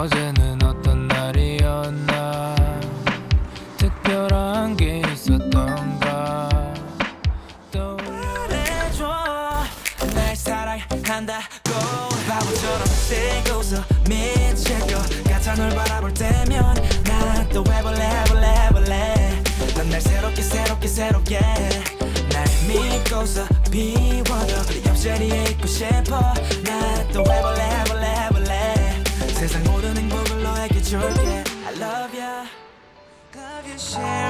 어제는 어떤 날이었나? 특별한 게 있었던가? 떠올려 말해줘. 날 사랑한다고. 바보처럼 쓰고 웃어 미칠 것 같아 널 바라볼 때면 난또 해볼래 해볼래 해볼래. 넌 날 새롭게 새롭게 새롭게 날 믿고서 비워줘 그래 옆 자리에 있고 싶어. 난또 해볼래 해볼래 세상 모든 행복을 너에게 줄게 I love you Love you, share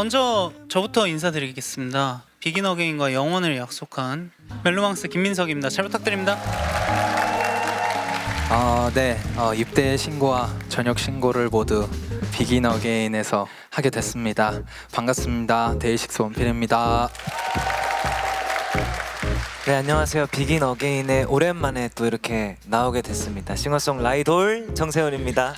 먼저 저부터 인사드리겠습니다. 비긴 어게인과 영원을 약속한 멜로망스 김민석입니다. 잘 부탁드립니다. 아, 네. 어, 입대 신고와 전역 신고를 모두 비긴 어게인에서 하게 됐습니다. 반갑습니다. 데이식스 원필입니다. 네 안녕하세요 비긴 어게인에 오랜만에 또 이렇게 나오게 됐습니다 싱어송 라이돌 정세훈입니다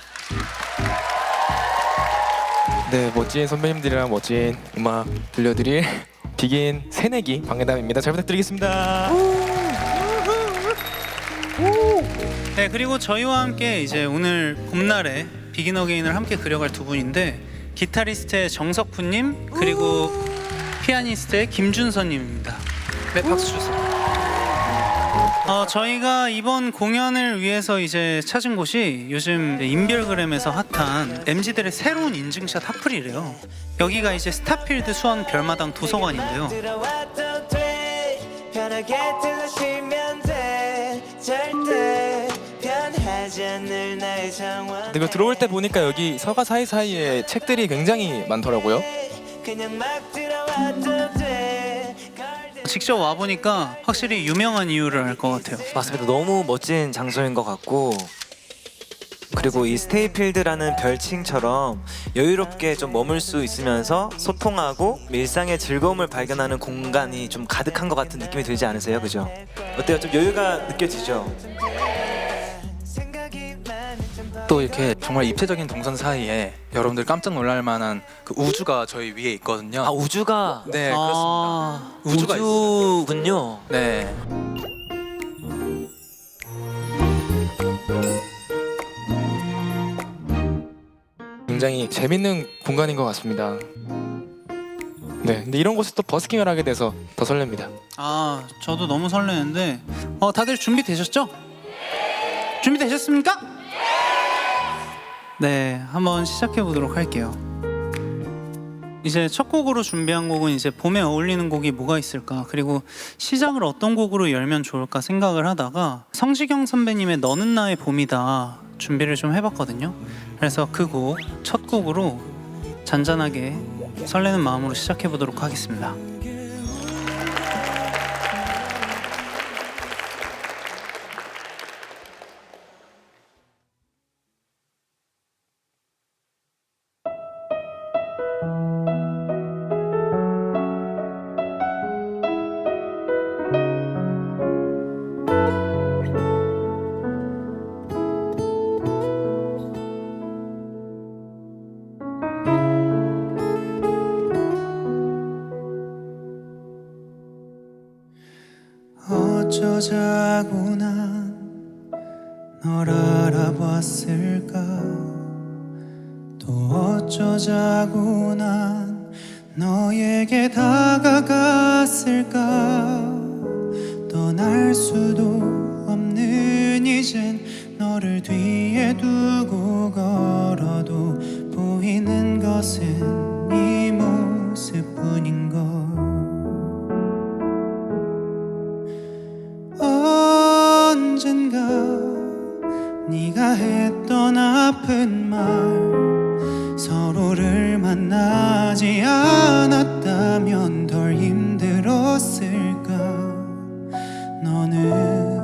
네, 멋진 선배님들이랑 멋진 음악 들려드릴 비긴 새내기 방해담입니다. 잘 부탁드리겠습니다. 네, 그리고 저희와 함께 이제 오늘 봄날에 비긴 어게인을 함께 그려갈 두 분인데 기타리스트의 정석훈님 그리고 피아니스트의 김준서님입니다. 네, 박수 주세요. 어, 저희가 이번 공연을 위해서 이제 찾은 곳이 요즘 인별그램에서 핫한 MZ들의 새로운 인증샷 핫플이래요. 여기가 이제 스타필드 수원 별마당 도서관인데요. 근데 그 들어올 때 보니까 여기 서가 사이사이에 책들이 굉장히 많더라고요. 그냥 막 걸들 직접 와 보니까 확실히 유명한 이유를 알 것 같아요. 맞습니다 너무 멋진 장소인 것 같고 그리고 이 스테이필드라는 별칭처럼 여유롭게 좀 머물 수 있으면서 소통하고 일상의 즐거움을 발견하는 공간이 좀 가득한 것 같은 느낌이 들지 않으세요? 그죠? 어때요? 좀 여유가 느껴지죠? 또 이렇게 정말 입체적인 동선 사이에 여러분들 깜짝 놀랄 만한 그 우주가 저희 위에 있거든요. 아 우주가 네, 그렇습니다. 아, 우주가. 우주군요 네. 굉장히 재밌는 공간인 것 같습니다. 네, 근데 이런 곳에 또 버스킹을 하게 돼서 더 설렙니다. 아, 저도 너무 설레는데 어, 다들 준비 되셨죠? 준비 되셨습니까? 네, 한번 시작해 보도록 할게요. 이제 첫 곡으로 준비한 곡은 이제 봄에 어울리는 곡이 뭐가 있을까 그리고 시작을 어떤 곡으로 열면 좋을까 생각을 하다가 성시경 선배님의 너는 나의 봄이다 준비를 좀 해봤거든요. 그래서 그 곡 첫 곡으로 잔잔하게 설레는 마음으로 시작해 보도록 하겠습니다. 널 알아봤을까? 또 어쩌자고 난 너에게 다가갔을까? 떠날 수도 없는 이젠 너를 뒤에 두고 걸어도 보이는 것은 힘들었을까? 너는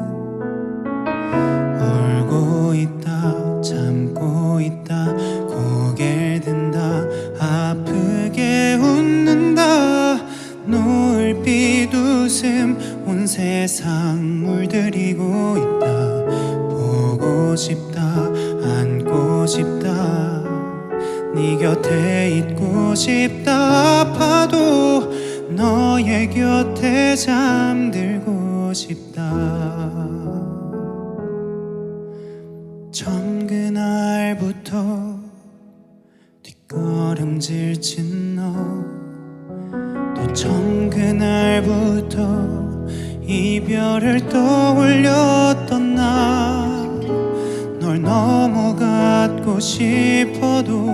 울고 있다 참고 있다 고개를 든다 아프게 웃는다. 노을빛 웃음 온 세상 물들이고 있다. 보고 싶다 안고 싶다. 네 곁에 있고 싶다. 아파도 너의 곁에 잠들고 싶다. 처음 그날부터 뒷걸음질 친너또 처음 그날부터 이별을 떠올렸던 나. 널 너무 갖고 싶어도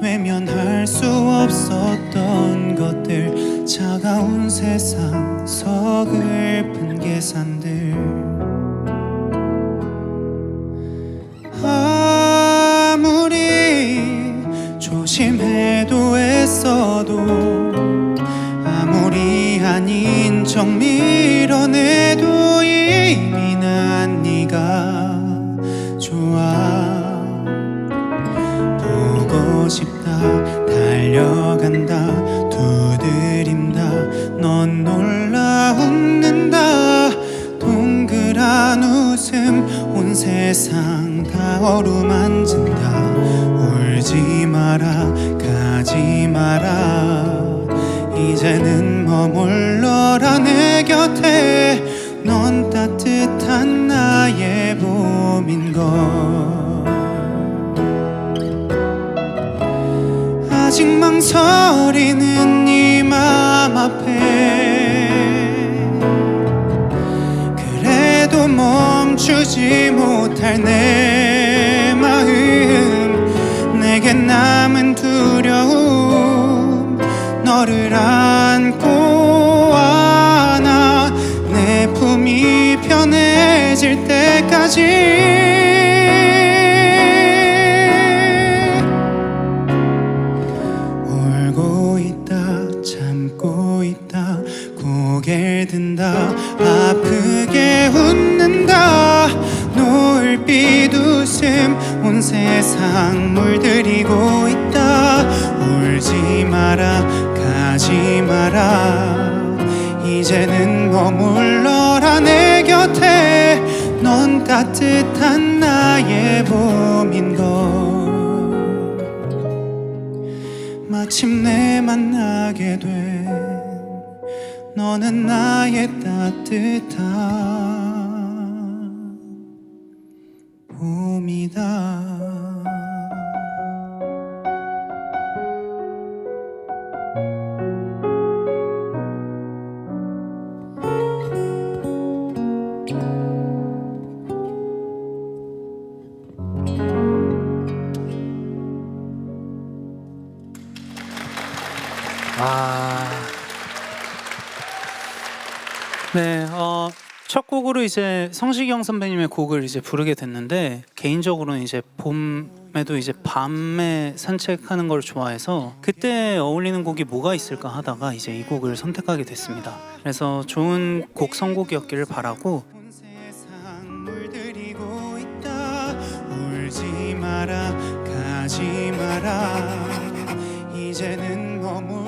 외면할 수 없었던 것들. 차가운 세상 서글픈 계산들. 아무리 조심해도 애써도 아무리 아닌 척밀 달려간다. 두드린다. 넌 놀라 웃는다. 동그란 웃음 온 세상 다 어루만진다. 울지 마라. 가지 마라. 이제는 머물러라. 내 곁에 넌 따뜻한 나의 봄인 걸 아직 망설이는 네맘 앞에. 그래도 멈추지 못할 내 마음 내게 남은 두려움 너를 안고 안아 내 품이 편해질 때까지 웃음 온 세상 물들이고 있다. 울지 마라 가지 마라. 이제는 머물러라 내 곁에. 넌 따뜻한 나의 봄인 걸 마침내 만나게 돼 너는 나의 따뜻한 아. 네, 어, 첫 곡으로 이제 성시경 선배님의 곡을 이제 부르게 됐는데 개인적으로는 이제 봄에도 이제 밤에 산책하는 걸 좋아해서 그때 어울리는 곡이 뭐가 있을까 하다가 이제 이 곡을 선택하게 됐습니다. 그래서 좋은 곡 선곡이었기를 바라고 가지 마라 이제는 머물